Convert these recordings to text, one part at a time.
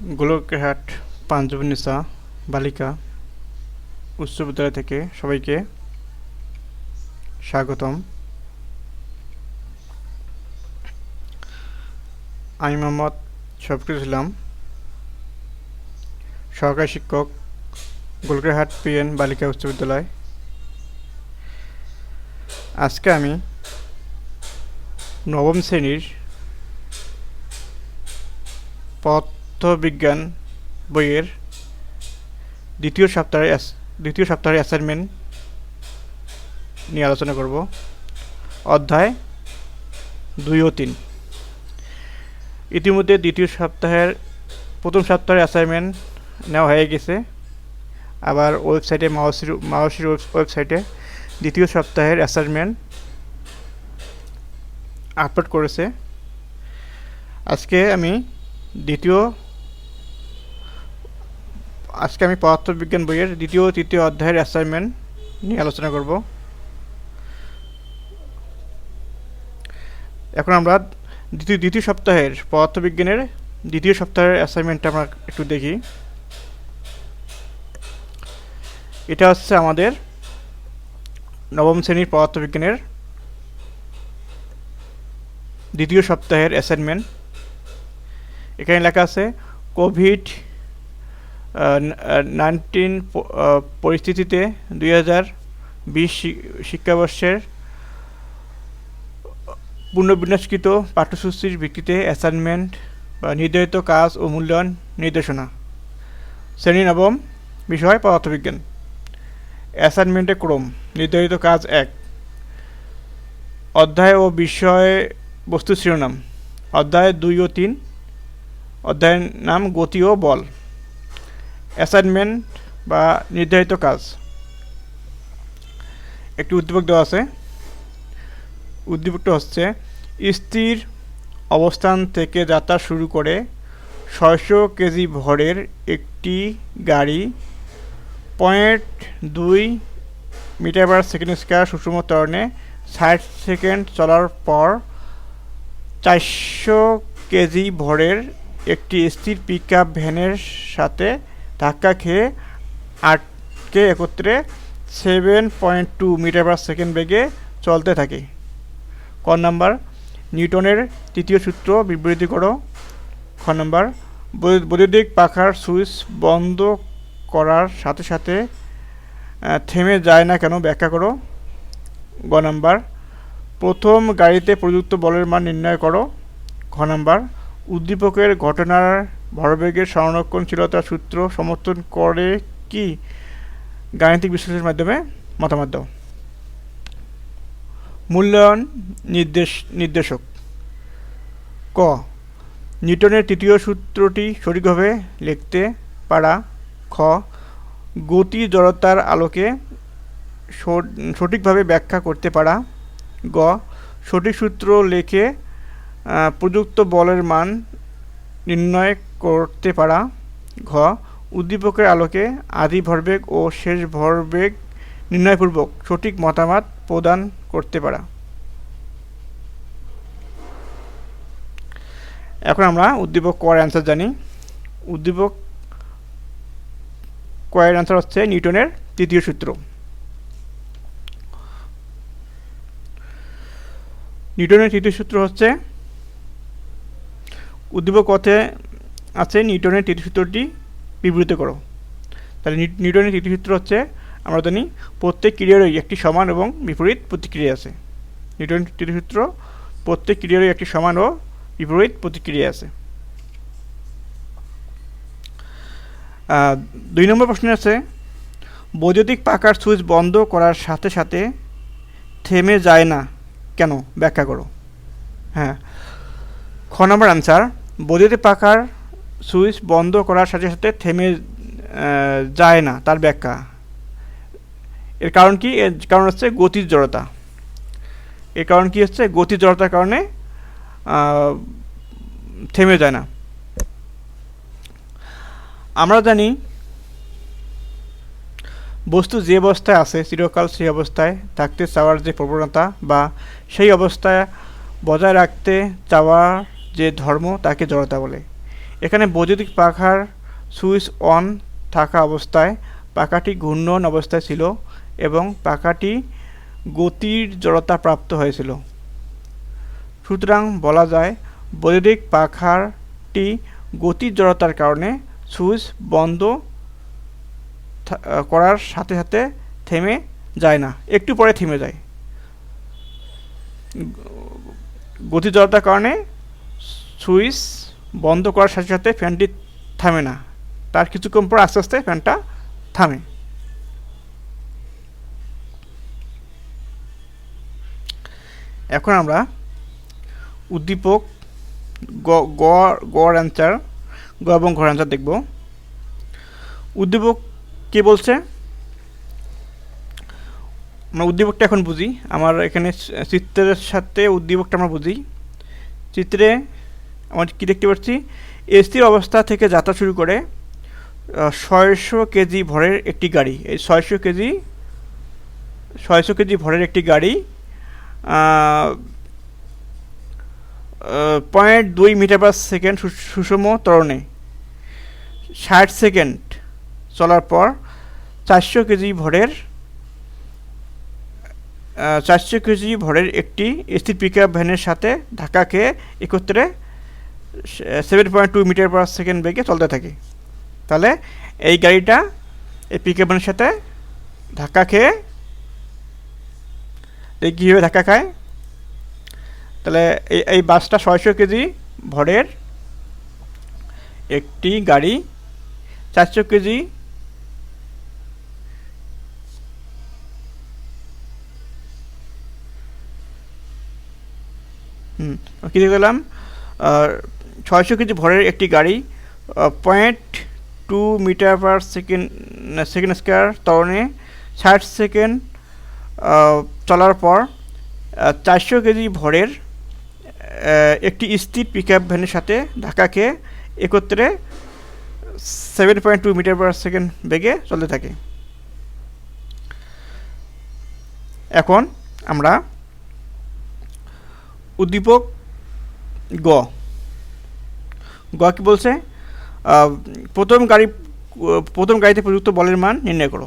গোলকহাট পাঞ্জবনিসা বালিকা উচ্চ বিদ্যালয় থেকে সবাইকে স্বাগতম। আমি মোহাম্মদ শফিকুল ইসলাম, সহকারী শিক্ষক গোলকহাট পিএন, বালিকা উচ্চ বিদ্যালয়। আজকে আমি নবম শ্রেণির পদার্থবিজ্ঞান বইয়ের দ্বিতীয় সপ্তাহের অ্যাস- দ্বিতীয় সপ্তাহের অ্যাসাইনমেন্ট নিয়ে আলোচনা করব। অধ্যায় দুই ও তিন। ইতিমধ্যে দ্বিতীয় সপ্তাহের প্রথম সপ্তাহের অ্যাসাইনমেন্ট নেওয়া হয়ে গেছে। আবার ওয়েবসাইটে মাওসির মাওসির ওয়েবসাইটে দ্বিতীয় সপ্তাহের অ্যাসাইনমেন্ট আপলোড করেছে। আজকে আমি দ্বিতীয় আজকে আমি পদার্থবিজ্ঞান বইয়ের দ্বিতীয়, তৃতীয় অধ্যায়ের অ্যাসাইনমেন্ট নিয়ে আলোচনা করব। এখন আমরা দ্বিতীয় দ্বিতীয় সপ্তাহের পদার্থবিজ্ঞানের দ্বিতীয় সপ্তাহের অ্যাসাইনমেন্টটা আমরা একটু দেখি। এটা হচ্ছে আমাদের নবম শ্রেণির পদার্থবিজ্ঞানের দ্বিতীয় সপ্তাহের অ্যাসাইনমেন্ট এখানে লেখা আছে, কোভিড নাইনটিন পরিস্থিতিতে দুই হাজার বিশ শিক্ষাবর্ষের পুনর্বিন্যাসকৃত পাঠ্যসূচির ভিত্তিতে অ্যাসাইনমেন্ট বা নির্ধারিত কাজ ও মূল্যায়ন নির্দেশনা। শ্রেণি নবম, বিষয় পদার্থবিজ্ঞান। অ্যাসাইনমেন্টের ক্রম, নির্ধারিত কাজ এক। অধ্যায় ও বিষয় বস্তু শিরোনাম। অধ্যায় দুই ও তিন। অধ্যায়ের নাম গতি ও বল। অ্যাসাইনমেন্ট বা নির্ধারিত কাজ। একটি উদ্দীপক দেওয়া আছে। উদ্দীপকটা হচ্ছে স্থির অবস্থান থেকে যাত্রা শুরু করে ছয়শো কেজি ভরের একটি গাড়ি পয়েন্ট দুই মিটার পার সেকেন্ড স্কোয়ার সুষম ত্বরণে ষাট সেকেন্ড চলার পর চারশো কেজি ভরের একটি স্থির পিক আপ ভ্যানের সাথে ধাক্কা খেয়ে আটকে একত্রে seven point two metre per second বেগে চলতে থাকে। ক নাম্বার, নিউটনের তৃতীয় সূত্র বিবৃতি করো। খ নাম্বার বৈদ্যুতিক পাখার সুইচ বন্ধ করার সাথে সাথে থেমে যায় না কেন ব্যাখ্যা করো। গ নাম্বার, প্রথম গাড়িতে প্রযুক্ত বলের মান নির্ণয় করো। ঘ নাম্বার, উদ্দীপকের ঘটনার ভরবেগের সংরক্ষণশীলতার সূত্র সমর্থন করে কি? গাণিতিক বিশ্লেষণের মাধ্যমে মতামত দাও। মূল্যায়ন নির্দেশ, নির্দেশক। ক, নিউটনের তৃতীয় সূত্রটি সঠিকভাবে লিখতে পারা। খ, গতি জড়তার আলোকে সঠ- সঠিকভাবে ব্যাখ্যা করতে পারা। গ, সঠিক সূত্র লেখে প্রযুক্ত বলের মান নির্ণয় করতে পারা ঘ, উদ্দীপকের আলোকে আদি ভরবেগ ও শেষ ভরবেগ নির্ণয়পূর্বক সঠিক মতামত প্রদান করতে পারা এখন আমরা উদ্দীপক কয়ের অ্যান্সার জানি। উদ্দীপক কয়ের অ্যান্সার হচ্ছে নিউটনের তৃতীয় সূত্র। নিউটনের তৃতীয় সূত্র হচ্ছে, উদ্দীপক কথে আছে নিউটনের সূত্রটি বিবৃত করো। তাহলে নিউ- নিউটনের সূত্র হচ্ছে আমরা জানি প্রত্যেক ক্রিয়ারই একটি সমান এবং বিপরীত প্রতিক্রিয়া আছে। নিউটনের সূত্র প্রত্যেক ক্রিয়ারই একটি সমান ও বিপরীত প্রতিক্রিয়া আছে। দুই নম্বর প্রশ্ন আছে, বৈদ্যুতিক পাকার সুইচ বন্ধ করার সাথে সাথে থেমে যায় না কেন? ব্যাখ্যা করো। হ্যাঁ খ নম্বর আনসার বৈদ্যুতিক পাখার সুইচ বন্ধ করার সাথে সাথে থেমে যায় না তার ব্যাখ্যা। এর কারণ কি? এর কারণ হচ্ছে গতির জড়তা। এর কারণ কি হচ্ছে? গতির জড়তার কারণে থেমে যায় না। আমরা জানি, বস্তু যে অবস্থায় আছে, চিরকাল সেই অবস্থায় থাকতে চাওয়ার যে প্রবণতা বা সেই অবস্থায় বজায় রাখতে চাওয়ার যে ধর্ম, তাকে জড়তা বলে। এখানে বৈদ্যুতিক পাখার সুইচ অন থাকা অবস্থায় পাখাটি ঘূর্ণন অবস্থায় ছিল এবং পাখাটি গতির জড়তা প্রাপ্ত হয়েছিল। সুতরাং বলা যায়, বৈদ্যুতিক পাখারটি গতির জড়তার কারণে সুইচ বন্ধ করার সাথে সাথে থেমে যায় না, একটু পরে থেমে যায়। গতি জড়তার কারণে সুইচ বন্ধ করার সাথে সাথে ফ্যানটি থামে না। তার কিছুক্ষণ পর আস্তে আস্তে ফ্যানটা থামে। এখন আমরা উদ্দীপক গড় অ্যান্সার গ এবং ঘর অ্যান্সার দেখব। উদ্দীপক কে বলছে? আমরা উদ্দীপকটা এখন বুঝি। আমার এখানে চিত্রের সাথে উদ্দীপকটা আমরা বুঝি। চিত্রে আমরা কী দেখতে পাচ্ছি? স্থির অবস্থা থেকে যাত্রা শুরু করে ছয়শো কেজি ভরের একটি গাড়ি। এই ছয়শো কেজি ছয়শো কেজি ভরের একটি গাড়ি পয়েন্ট দুই মিটার পার সেকেন্ড সুষম ত্বরণে। ষাট সেকেন্ড চলার পর চারশো কেজি ভরের চারশো কেজি ভরের একটি স্থির পিক ভ্যানের সাথে খেয়ে একত্রে seven point two metre per second বেগে চলতে থাকে। তাহলে এই গাড়িটা এই পিক ভ্যানের সাথে ধাক্কা খেয়ে এই কীভাবে ধাক্কা খায়। তাহলে এই এই বাসটা ছয়শো কেজি ভরের একটি গাড়ি, চারশো কেজি হুম, কী দিয়ে গেলাম ছয়শো কেজি ভরের একটি গাড়ি point two metre per second second square ত্বরণে ষাট সেকেন্ড চলার পর চারশো কেজি ভরের একটি স্থির পিক আপ ভ্যানের সাথে ধাক্কা খেয়ে একত্রে seven point two metre per second বেগে চলতে থাকে। এখন আমরা উদ্দীপক গ গ কি বলছে? প্রথম গাড়ি, প্রথম গাড়িতে প্রযুক্ত বলের মান নির্ণয় করো।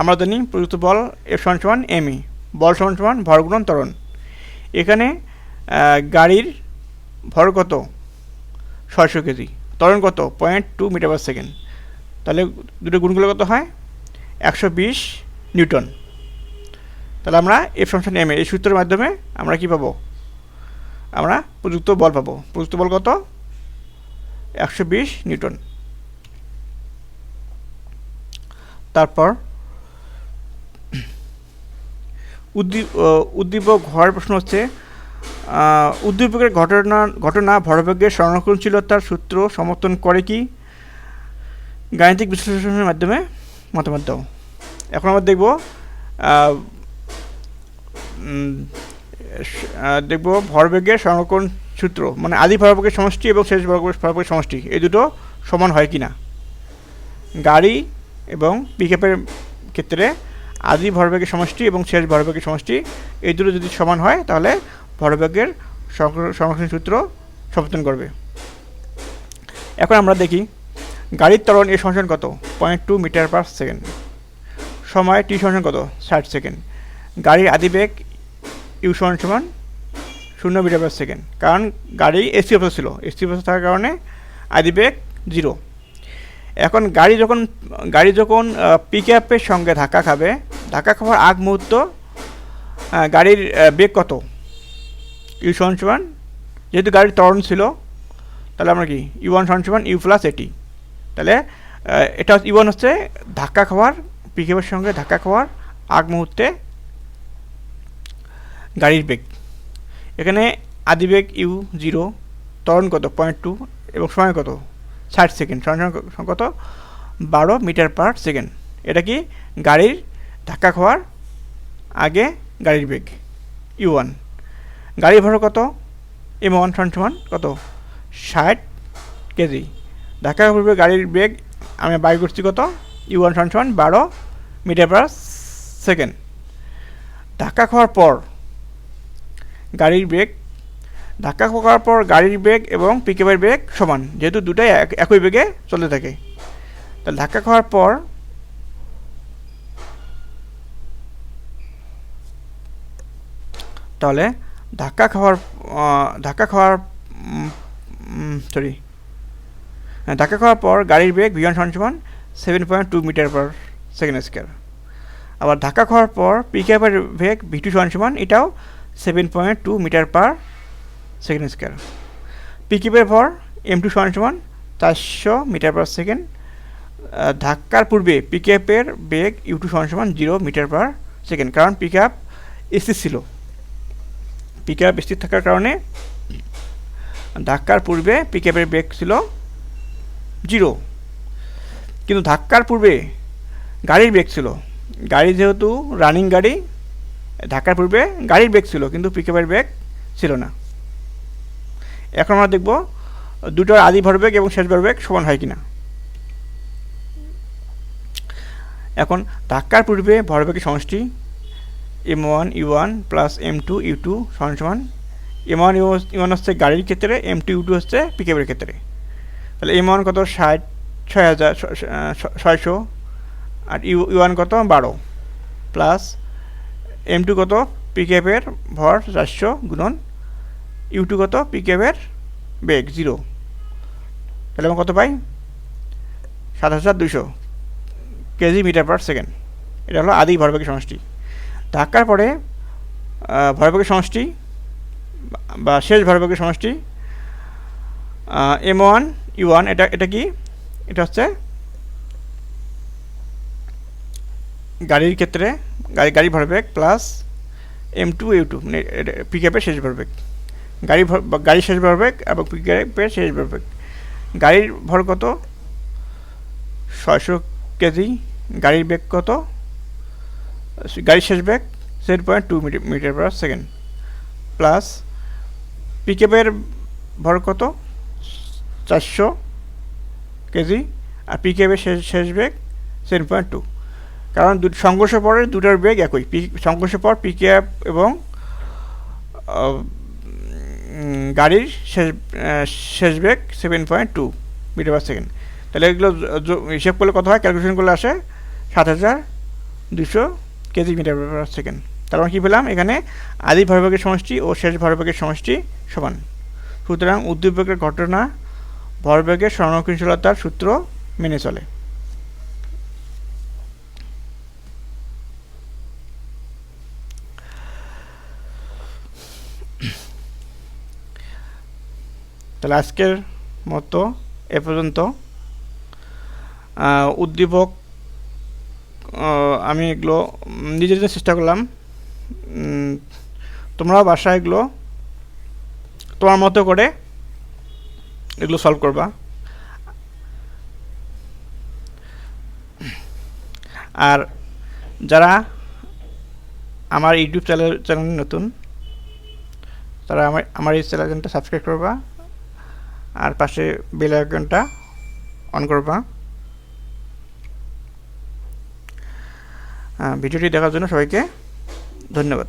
আমরা জানি প্রযুক্ত বল এফ সমান সমান এম ই বল সমান সমান ভর গুণন ত্বরণ। এখানে গাড়ির ভর কত? ছয়শো কেজি। ত্বরণ কত? Point two metre per second তাহলে দুটো গুণগুলো কত হয়? একশো বিশ নিউটন। তাহলে আমরা এফ সমান এম এই সূত্রের মাধ্যমে আমরা কি পাবো? আমরা প্রযুক্ত বল পাবো। প্রযুক্ত বল কত? একশো বিশ নিউটন। তারপর উদ্দীপ উদ্দীপক ঘর প্রশ্ন হচ্ছে উদ্দীপকের ঘটনা ঘটনা ভরবেগের সংরক্ষণশীলতার সূত্র সমর্থন করে কি? গাণিতিক বিশ্লেষণের মাধ্যমে মতামত দাও। এখন আমরা দেখব দেখব ভরবেগের সংরক্ষণ সূত্র মানে আদি ভরবেগের সমষ্টি এবং শেষ ভরবেগের সমষ্টি, এই দুটো সমান হয় কি না গাড়ি এবং পিকআপের ক্ষেত্রে আদি ভরবেগের সমষ্টি এবং শেষ ভরবেগের সমষ্টি, এই দুটো যদি সমান হয়, তাহলে ভরবেগের সংর- সংরক্ষণ সূত্র সমর্থন করবে। এখন আমরা দেখি, গাড়ির ত্বরণ এর সংশোধন কত? Point two metre per second সময় টি সংশোধন কত? ষাট সেকেন্ড গাড়ির আদিবেগ ইউ সমান সমান শূন্য মিটার পার সেকেন্ড কারণ গাড়ি এসি অবস্থা ছিল। এসি অবস্থা থাকার কারণে আদিবেগ জিরো এখন গাড়ি যখন গাড়ি যখন পিক আপের সঙ্গে ধাক্কা খাবে, ধাক্কা খাওয়ার আগ মুহূর্ত গাড়ির বেগ কত? ইউ সমান সমান যেহেতু গাড়ির ত্বরণ ছিল, তাহলে আমরা কি? ইউ ওয়ান সমান সমান ইউ প্লাস এটি তাহলে এটা ইউ ওয়ান হচ্ছে ধাক্কা খাওয়ার পিক আপের সঙ্গে ধাক্কা খাওয়ার আগ মুহূর্তে গাড়ির বেগ এখানে আদিবেগ ইউ জিরো, ত্বরণ কত? পয়েন্ট টু এবং সময় কত? ষাট সেকেন্ড সময় কত? বারো মিটার পার সেকেন্ড এটা কি? গাড়ির ধাক্কা খাওয়ার আগে গাড়ির বেগ। ইউ ওয়ান গাড়ির ভর কত? এম ওয়ান সমান সমান কত? ষাট কেজি। ধাক্কা পূর্বে গাড়ির বেগ আমি বাই করছি কত? ইউ ওয়ান সমান সমান বারো মিটার পার সেকেন্ড ধাক্কা খাওয়ার পর গাড়ির বেগ ধাক্কা খাওয়ার পর গাড়ির বেগ এবং পিকআপের বেগ সমান, যেহেতু দুটাই এক- একই বেগে চলতে থাকে। তাহলে ধাক্কা খাওয়ার পর তাহলে ধাক্কা খাওয়ার ধাক্কা খাওয়ার সরি ধাক্কা খাওয়ার পর গাড়ির বেগ ভিওয়ান সমান সমান seven point two metre per second square আবার ধাক্কা খাওয়ার পর পিকআপের বেগ ভিটু সমান সমান, এটাও seven point two metre per second square পিকআপের পর এম টু সমান সমান চারশো মিটার পার সেকেন্ড ধাক্কার পূর্বে পিকআপের বেগ ইউ টু সমান সমান জিরো মিটার পার সেকেন্ড কারণ পিক আপ স্থির ছিল। পিক আপ স্থির থাকার কারণে ধাক্কার পূর্বে পিকআপের বেগ ছিল জিরো কিন্তু ধাক্কার পূর্বে গাড়ির বেগ ছিল। গাড়ি যেহেতু রানিং গাড়ি ধাক্কার পূর্বে গাড়ির বেগ ছিল, কিন্তু পিকআপের বেগ ছিল না। এখন আমরা দেখব দুটোর আদি ভরবেগ এবং শেষ ভরবেগ সমান হয় কিনা। এখন ধাক্কার পূর্বে ভরবেগের সমষ্টি M one U one plus M two U two সমান সমান। এম ওয়ান ইউ ওয়ান হচ্ছে গাড়ির ক্ষেত্রে এম টু ইউ টু হচ্ছে পিকআপের ক্ষেত্রে। তাহলে এম ওয়ান কত? ষাট, ছয় হাজার ছয়শো, আর ইউ ইউ ওয়ান কত? বারো। প্লাস এম টু কত? পিকআপের ভর চারশো গুণন ইউ টু কত? পিকআপের বেগ জিরো তাহলে আমরা কত পাই? সাত হাজার দুশো কেজি মিটার পার সেকেন্ড। এটা হলো আদি ভরবেগের সমষ্টি। ধাক্কার পরে ভরবেগের সমষ্টি বা শেষ ভরবেগের সমষ্টি এম ওয়ান ইউ ওয়ান এটা এটা কি? এটা হচ্ছে গাড়ির ক্ষেত্রে গাড়ি গাড়ি ভরবেগ plus M two U two মানে পিকআপের শেষ ভরবেগ গাড়ি গাড়ির শেষ ভরবেগ এবং পিকআপের শেষ ভরবেগ গাড়ির ভর কত? ছয়শো কেজি। গাড়ির বেগ কত? গাড়ির শেষ বেগ seven point two metre per second plus পিকআপের ভর কত? চারশো কেজি। আর পিকআপের শেষ শেষ বেগ সেভেন পয়েন্ট টু কারণ দু সংঘর্ষ পরে দুটার বেগ একই। পি সংঘর্ষ পর পিকআপ এবং গাড়ির শেষ শেষ বেগ seven point two metre per second তাহলে এগুলো হিসেব করলে কত হয়? ক্যালকুলেশন করলে আসে সাত হাজার দুশো কেজি মিটার পার সেকেন্ড তার মানে কী পেলাম? এখানে আদি ভরবেগের সমষ্টি ও শেষ ভরবেগের সমষ্টি সমান। সুতরাং উদ্দীপকের ঘটনা ভরবেগের সংরক্ষণশীলতার সূত্র মেনে চলে। তাহলে আজকের মতো এ পর্যন্ত। উদ্দীপক আমি এগুলো উম, নিজে চেষ্টা করলাম। তোমরাও বাসায় এগুলো তোমার মতো করে এগুলো সলভ করবা। আর যারা আমার ইউটিউব চ্যানেল চ্যানেল নতুন তারা আমার আমার এই চ্যানেলটা সাবস্ক্রাইব করবা। আর পাশে বেল আইকনটা অন করবা। ভিডিওটি দেখার জন্য সবাইকে ধন্যবাদ।